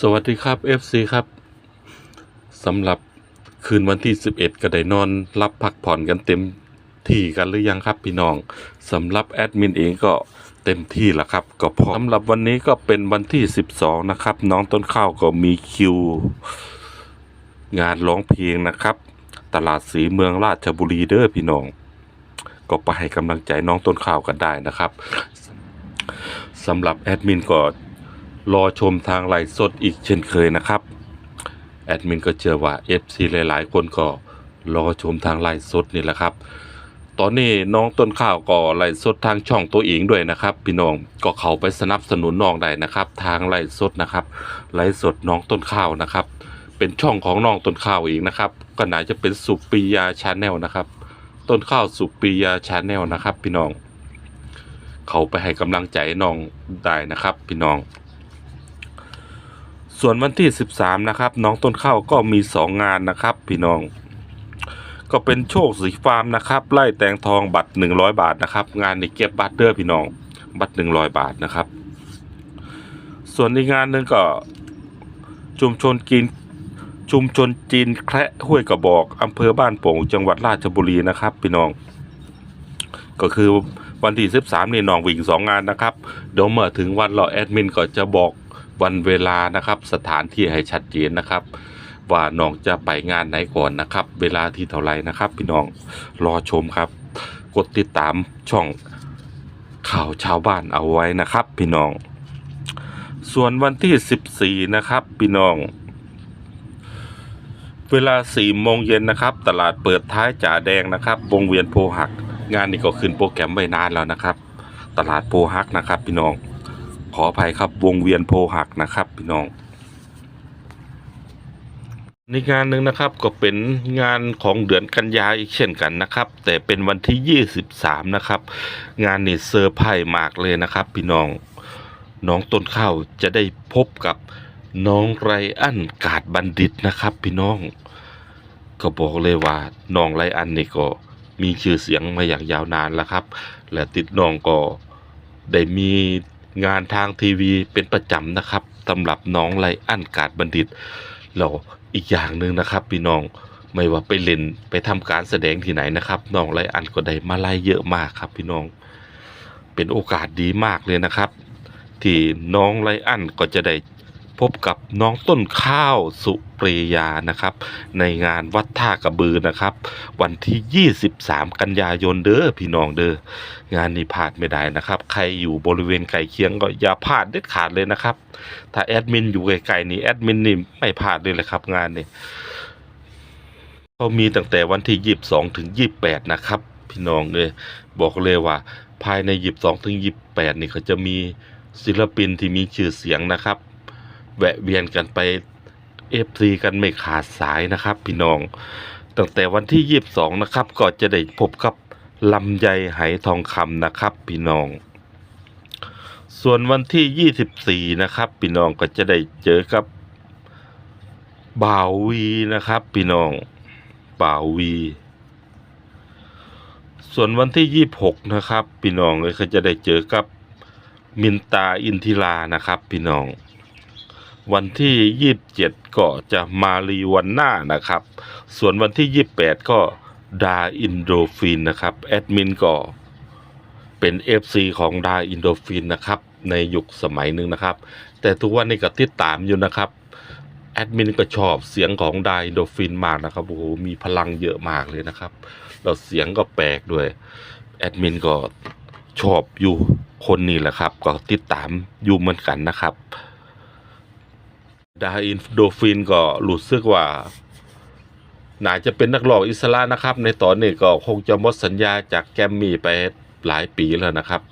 สวัสดีครับ FC ครับสำหรับคืนวันที่ 11 ก็ได้นอนรับพักผ่อนกันเต็มที่กันหรือยังครับพี่น้องสำหรับแอดมินเองก็เต็มที่แล้วครับ ก็พอสำหรับวันนี้ก็เป็นวันที่ 12 นะครับ น้องต้นข้าวก็มีคิว งานร้องเพลงนะครับ ตลาดสีเมืองราชบุรีเด้อพี่น้อง ก็ไปให้กำลังใจน้องต้นข้าวกันได้นะครับสำหรับแอดมินก็ รอชมทางไลฟ์สดอีกเช่นเคยนะครับ แอดมินก็เชื่อว่า FC หลาย ๆ คนก็รอชมทางไลฟ์สดนี่แหละครับ ตอนนี้น้องต้นข้าวก็ไลฟ์สดทางช่องตัวเองด้วยนะครับ พี่น้องก็เข้าไปสนับสนุนน้องได้นะครับ ทางไลฟ์สดนะครับไลฟ์สดน้องต้นข้าวนะครับ เป็นช่องของน้องต้นข้าวเองนะครับ ก็น่าจะเป็นสุปรียาชาแนลนะครับ ต้นข้าวสุปรียาชาแนลนะครับ พี่น้อง เขาไปให้กำลังใจน้องได้นะครับ พี่น้อง ส่วนวันที่ 13 นะครับ น้องต้นข้าวก็มี 2 งานนะครับ พี่น้อง ก็เป็นโชคสีฟาร์มนะครับ ไล่แตงทองบัตร 100 บาทนะครับ งานในเก็บบัตรเด้อพี่น้อง บัตร 100 บาทนะครับ ส่วนอีกงานหนึ่งก็ชุมชนกินชุมชนจีนแคระห้วยกระบอกอำเภอบ้านโป่งจังหวัดราชบุรีนะครับ พี่น้อง ก็คือวันที่13นี่น้องวิ่งสองงานนะครับ เดี๋ยวเมื่อถึงวันเราแอดมินก็จะบอก วันเวลานะครับ สถานที่ให้ชัดเจนนะครับ ว่าน้องจะไปงานไหนก่อนนะครับ เวลาที่เท่าไรนะครับ พี่น้องรอชมครับ กดติดตามช่องข่าวชาวบ้านเอาไว้นะครับ พี่น้อง ส่วนวันที่ 14 นะครับ พี่น้องเวลา4โมงเย็นนะครับ ตลาดเปิดท้ายจ่าแดงนะครับ วงเวียนโพหัก งานนี้ก็ขึ้นโปรแกรมไว้นานแล้วนะครับ ตลาดโพหักนะครับ พี่น้อง ขออภัยครับวงเวียนโพหักนะครับพี่น้องในงานหนึ่งนะครับก็เป็นงานของเดือนกันยาอีกเช่นกันนะครับ แต่เป็นวันที่ 23 นะครับ งานนี้เซอร์ไพรส์มากเลยนะครับ พี่น้องน้องต้นข้าวจะได้พบกับน้องไรอันกาดบัณฑิตนะครับ พี่น้อง ก็บอกเลยว่าน้องไรอันนี่ก็มีชื่อเสียงมาอย่างยาวนานแล้วครับ และติดน้องก็ได้มี งานทางทีวีเป็นประจำนะครับสำหรับน้องไรอันกาดบัณฑิตแล้วอีกอย่างหนึ่งนะครับ พี่น้องไม่ว่าไปเล่นไปทำการแสดงที่ไหนนะครับน้องไรอันก็ได้มาไล่เยอะมากครับ พี่น้อง เป็นโอกาสดีมากเลยนะครับ ที่น้องไรอันก็จะได้พบกับน้องต้นข้าวสุ ปรียานะครับ ในงานวัดท่ากระบือนะครับ วันที่ 23 กันยายนเด้อพี่น้องเด้องานนี้พลาดไม่ได้นะครับ ใครอยู่บริเวณไกลเคียงก็อย่าพลาดเด็ดขาดเลยนะครับ ถ้าแอดมินอยู่ไกลๆนี่แอดมินนี่ไม่พลาดเลยแหละครับ งานนี้เขามีตั้งแต่วันที่ 22 ถึง 28 นะครับ พี่น้องเลยบอกเลยว่า ภายใน 22 ถึง 28 นี่เขาจะมีศิลปินที่มีชื่อเสียงนะครับ แวะเวียนกันไป เอฟซีกันไม่ขาดสายนะครับพี่น้อง ตั้งแต่วันที่ 22 นะครับ ก็จะได้พบกับลำไยไหทองคำนะครับพี่น้อง ส่วนวันที่ 24 นะครับพี่น้องก็จะได้เจอกับบ่าววีนะครับพี่น้องบ่าววี ส่วนวันที่ 26 นะครับพี่น้องก็จะได้เจอกับมินตาอินทิรานะครับพี่น้อง วันที่27ก็จะมารีวันหน้านะครับ ส่วนวันที่28ก็ดาอินโดฟินนะครับแอดมินก็เป็น FC ของดาอินโดฟินนะครับ ในยุคสมัยหนึ่งนะครับ แต่ทุกวันนี้ก็ติดตามอยู่นะครับแอดมินก็ชอบเสียงของดาอินโดฟินมากนะครับโอ้โหมีพลังเยอะมากเลยนะครับแล้วเสียงก็แปลกด้วยแอดมินก็ชอบอยู่คนนี้แหละครับ ก็ติดตามอยู่เหมือนกันนะครับ ดาอินโดฟินก็รู้สึกว่าน่าจะเป็นนักร้องอิสระนะครับ ในตอนนี้ก็คงจะหมดสัญญาจากแกรมมี่ไปหลายปีแล้วนะครับ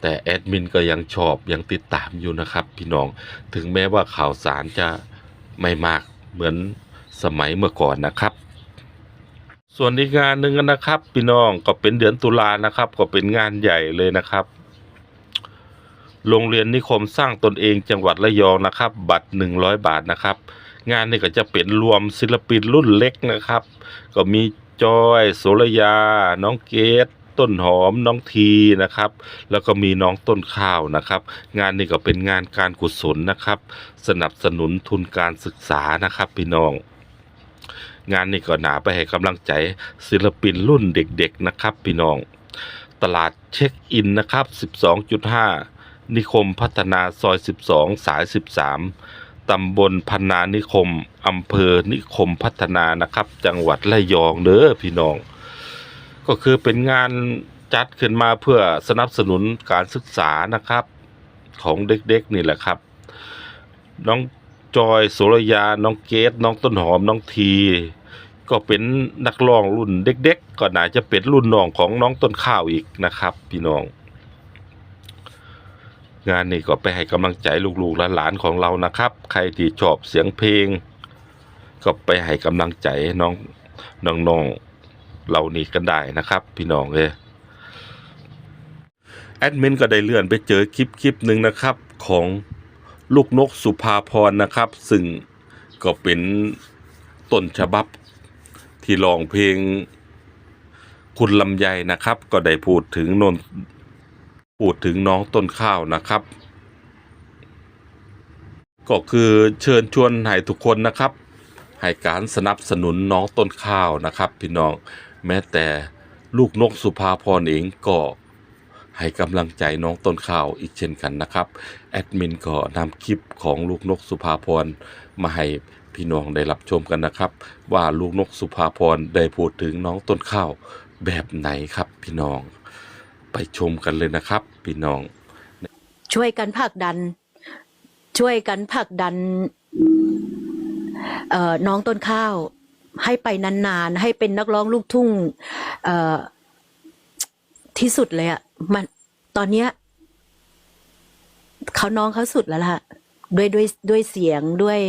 แต่แอดมินก็ยังชอบยังติดตามอยู่นะครับ พี่น้องถึงแม้ว่าข่าวสารจะไม่มากเหมือนสมัยเมื่อก่อนนะครับ ส่วนอีกงานหนึ่งนะครับ พี่น้องก็เป็นเดือนตุลานะครับ ก็เป็นงานใหญ่เลยนะครับ โรงเรียนนิคมสร้างตนเองจังหวัดระยองนะครับ บัตร 100 บาทนะครับ งานนี้ก็จะเป็นรวมศิลปินรุ่นเล็กนะครับ ก็มีจอยโสระยา น้องเกดต้นหอมน้องทีนะครับ แล้วก็มีน้องต้นข้าวนะครับ งานนี้ก็เป็นงานการกุศลนะครับ สนับสนุนทุนการศึกษานะครับพี่น้อง งานนี้ก็หนาไปให้กำลังใจศิลปินรุ่นเด็กๆนะครับ พี่น้อง ตลาดเช็คอินนะครับ 12.5 นิคมพัฒนาซอย 12 สาย 13 ตำบลพันนานิคม อำเภอนิคมพัฒนานะครับ จังหวัดระยองเด้อพี่น้อง ก็คือเป็นงานจัดขึ้นมาเพื่อสนับสนุนการศึกษานะครับของเด็กๆนี่แหละครับ น้องจอยโสรยา น้องเกดน้องต้นหอม น้องที ก็เป็นนักร้องรุ่นเด็กๆ ก็น่าจะเป็นรุ่นน้องของน้องต้นข้าวอีกนะครับ พี่น้อง งานนี้ก็ไปให้กำลังใจลูกๆหลานๆของเรานะครับ ใครที่ชอบเสียงเพลง ก็ไปให้กำลังใจน้องน้องๆเหล่านี้กันได้นะครับ พี่น้องเลยแอดมินก็ได้เลื่อนไปเจอคลิปคลิปหนึ่งนะครับของลูกนกสุภาพรนะครับ ซึ่งก็เป็นต้นฉบับที่ร้องเพลงคุณลำไยนะครับ ก็ได้พูดถึงนน พูดถึงน้องต้นข้าวนะครับ ก็คือเชิญชวนให้ทุกคนนะครับ ให้การสนับสนุนน้องต้นข้าวนะครับ พี่น้องแม้แต่ลูกนกสุภาพรเองก็ให้กำลังใจน้องต้นข้าวอีกเช่นกันนะครับแอดมินก็นำคลิปของลูกนกสุภาพรมาให้พี่น้องได้รับชมกันนะครับ ว่าลูกนกสุภาพรได้พูดถึงน้องต้นข้าวแบบไหนครับพี่น้อง ไปชมกันเลยนะครับพี่น้อง ช่วยกันผลักดัน ช่วยกันผลักดันน้องต้นข้าว ให้ไปนานๆ ให้เป็นนักร้องลูกทุ่งที่สุดเลยอะ่ะมันตอนเนี้ยเขาน้องเขาสุดแล้วล่ะ ด้วยด้วยด้วยเสียงด้วย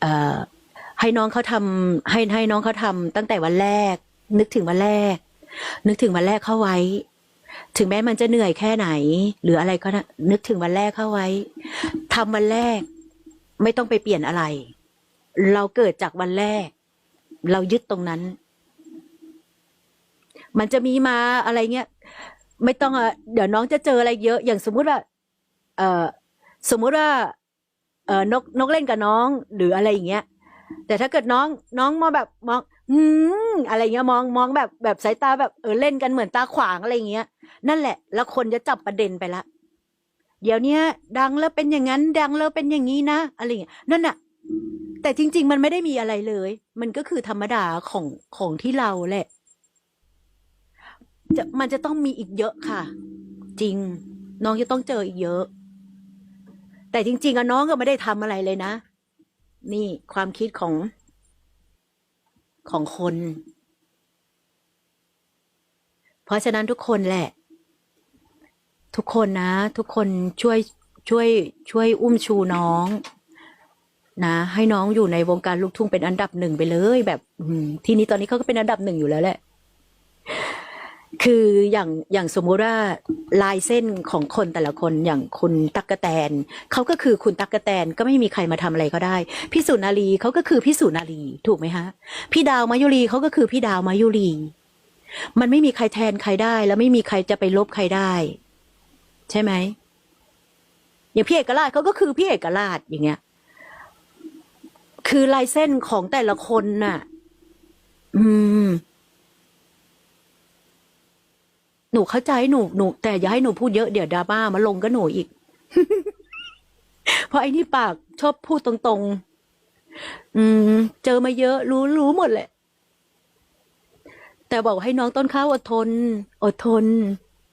เออให้น้องเขาทำให้ให้น้องเขาทำตั้งแต่วันแรก นึกถึงวันแรก นึกถึงวันแรกเข้าไว้ ถึงแม้มันจะเหนื่อยแค่ไหน หรืออะไรก็นะนึกถึงวันแรกเข้าไว้ทำวันแรก ไม่ต้องไปเปลี่ยนอะไร เราเกิดจากวันแรก เรายึดตรงนั้น มันจะมีมาอะไรเงี้ยไม่ต้องอเดี๋ยวน้องจะเจออะไรเยอะ อย่างสมมุติว่า เออสมมุติว่า เออนกนกเล่นกับน้องหรืออะไรอย่างเงี้ย แต่ถ้าเกิดน้องน้องมองแบบมอง อืมอะไรเงี้ยมองมองแบบแบบสายตาแบบเออเล่นกันเหมือนตาขวางอะไรเงี้ย นั่นแหละ แล้วคนจะจับประเด็นไปละ เดี๋ยวเนี้ย ดังแล้วเป็นอย่างนั้น ดังแล้วเป็นอย่างนี้นะอะไรเงี้ยนั่นน่ะแต่จริง ๆ มันไม่ได้มีอะไรเลย มันก็คือธรรมดาของของที่เราแหละจะมันจะต้องมีอีกเยอะค่ะ จริง น้องจะต้องเจออีกเยอะ แต่จริง ๆอะน้องก็ไม่ได้ทำอะไรเลยนะ นี่ความคิดของ ของคน เพราะฉะนั้นทุกคนแหละ ทุกคนนะ ทุกคนช่วยช่วยช่วยอุ้มชูน้องนะให้น้องอยู่ในวงการลูกทุ่งเป็นอันดับหนึ่งไปเลย แบบที่นี้ตอนนี้เขาก็เป็นอันดับหนึ่งอยู่แล้วแหละ คืออย่างอย่างสมมุติว่าลายเส้นของคนแต่ละคนอย่างคุณตักกะแตนเขาก็คือคุณตักกะแตนก็ไม่มีใครมาทำอะไรเขาได้ พี่สุนารีเขาก็คือพี่สุนารีถูกไหมฮะ พี่ดาวมายุรีเขาก็คือพี่ดาวมายุรี มันไม่มีใครแทนใครได้ แล้วไม่มีใครจะไปลบใครได้ ใช่ไหมอย่างพี่เอกราชเขาก็คือพี่เอกราชอย่างเงี้ย คือลายเส้นของแต่ละคนน่ะ อืม หนูเข้าใจหนูหนูแต่อย่าให้หนูพูดเยอะเดี๋ยวดราม่ามาลงก็หนูอีก เพราะไอ้นี่ปากชอบพูดตรงๆ อืม เจอมาเยอะรู้รู้หมดแหละ แต่บอกให้น้องต้นข้าวอดทน อดทน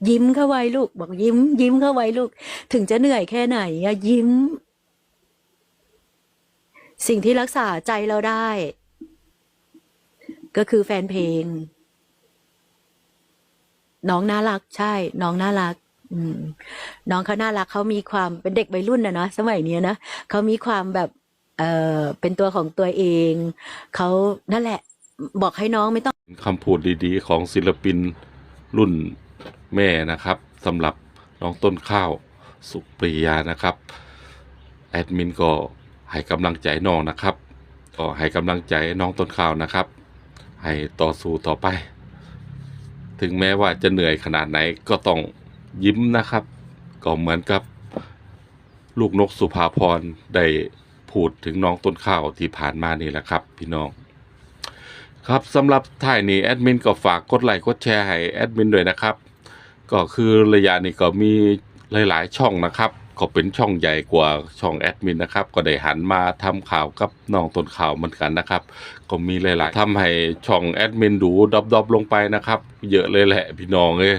ยิ้มเข้าไว้ลูก บอกยิ้ม ยิ้มเข้าไว้ลูก ถึงจะเหนื่อยแค่ไหนอะยิ้ม สิ่งที่รักษาใจเราได้ ก็คือแฟนเพลง น้องน่ารักใช่ น้องน่ารัก อืม น้องเขาน่ารักเขามีความเป็นเด็กวัยรุ่นนะเนาะสมัยเนี้ยนะเขามีความแบบ เออเป็นตัวของตัวเองเขานั่นแหละ บอกให้น้องไม่ต้อง คำพูดดีๆ ของศิลปินรุ่นแม่นะครับสำหรับน้องต้นข้าวสุปรียานะครับ แอดมินก็ให้กำลังใจน้องนะครับก็ให้กำลังใจน้องต้นข้าวนะครับ ให้ต่อสู้ต่อไป ถึงแม้ว่าจะเหนื่อยขนาดไหนก็ต้องยิ้มนะครับ ก็เหมือนกับลูกนกสุภาพรได้พูดถึงน้องต้นข้าวที่ผ่านมานี่แหละครับ พี่น้อง ครับสำหรับท่ายนี้แอดมินก็ฝากกดไลค์กดแชร์ให้แอดมินด้วยนะครับ ก็คือระยะนี้ก็มีหลาย ๆ ช่องนะครับ ก็เป็นช่องใหญ่กว่าช่องแอดมินนะครับ ก็ได้หันมาทำข่าวกับน้องต้นข่าวเหมือนกันนะครับ ก็มีหลาย ๆทำให้ช่องแอดมินดูดรอบ ๆ ลงไปนะครับ เยอะเลยแหละพี่น้องเอ้ย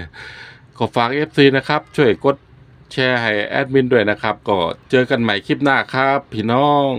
ก็ฝาก FC นะครับ ช่วยกดแชร์ให้แอดมินด้วยนะครับ ก็เจอกันใหม่คลิปหน้าครับ พี่น้อง